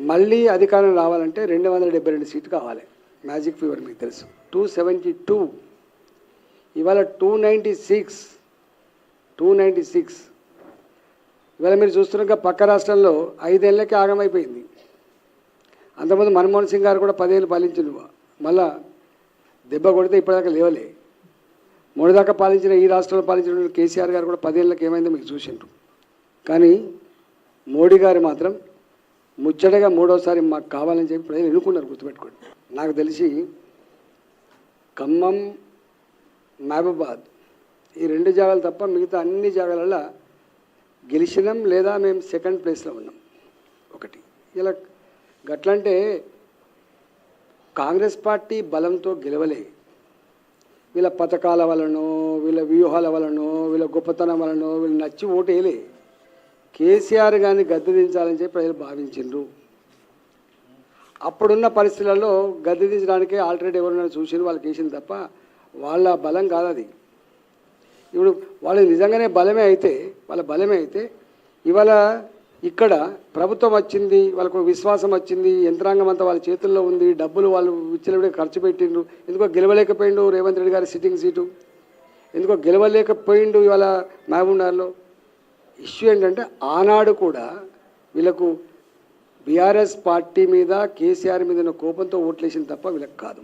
మళ్ళీ అధికారం రావాలంటే రెండు వందల డెబ్బై రెండు సీట్లు కావాలి. మ్యాజిక్ ఫీవర్ మీకు తెలుసు. Two seventy two. ఇవాళ two ninety six. Two ninety six. ఇవాళ మీరు చూస్తున్నాక పక్క రాష్ట్రంలో ఐదేళ్ళకే ఆగమైపోయింది అంతకుముందు మన్మోహన్ సింగ్ గారు కూడా పదేళ్ళు పాలించిండు మళ్ళా దెబ్బ కొడితే ఇప్పటిదాకా లేవలే. మొదటిదాకా పాలించిన ఈ రాష్ట్రంలో పాలించిన కేసీఆర్ గారు కూడా పదేళ్ళకి ఏమైందో మీకు చూసిండ్రు. కానీ మోడీ గారు మాత్రం ముచ్చటగా మూడోసారి మాకు కావాలని చెప్పి ప్రజలు ఎన్నుకున్నారు గుర్తుపెట్టుకోండి. నాకు తెలిసి ఖమ్మం మహబూబాద్ ఈ రెండు జాగాలు తప్ప మిగతా అన్ని జాగాలలో గెలిచినాం లేదా మేము సెకండ్ ప్లేస్లో ఉన్నాం. ఒకటి. ఇలా గట్లంటే కాంగ్రెస్ పార్టీ బలంతో గెలవలే. వీళ్ళ పథకాల వలనో వీళ్ళ వ్యూహాల వలనో వీళ్ళ గొప్పతనం వలనో వీళ్ళు నచ్చి ఓటేయలే. కేసీఆర్ గారిని గద్దెదించాలని చెప్పి ప్రజలు భావించిండ్రు. అప్పుడున్న పరిస్థితులలో గద్దె దించడానికే ఆల్టర్నేట్ ఎవరైనా చూసి వాళ్ళకి వేసింది తప్ప వాళ్ళ బలం కాదు అది. ఇప్పుడు వాళ్ళు నిజంగానే బలమే అయితే వాళ్ళ బలమే అయితే ఇవాళ ఇక్కడ ప్రభుత్వం వచ్చింది వాళ్ళకు విశ్వాసం వచ్చింది యంత్రాంగం అంతా వాళ్ళ చేతుల్లో ఉంది డబ్బులు వాళ్ళు విచ్చలవిడే ఖర్చు పెట్టిండ్రు. ఎందుకో గెలవలేకపోయిండు రేవంత్ రెడ్డి గారి సిట్టింగ్ సీటు? ఎందుకో గెలవలేకపోయిండు ఇవాళ మహబూబ్నగర్లో? ఇష్యూ ఏంటంటే ఆనాడు కూడా వీళ్ళకు బీఆర్ఎస్ పార్టీ మీద కేసీఆర్ మీద ఉన్న కోపంతో ఓట్లేసింది తప్ప వీళ్ళకి కాదు.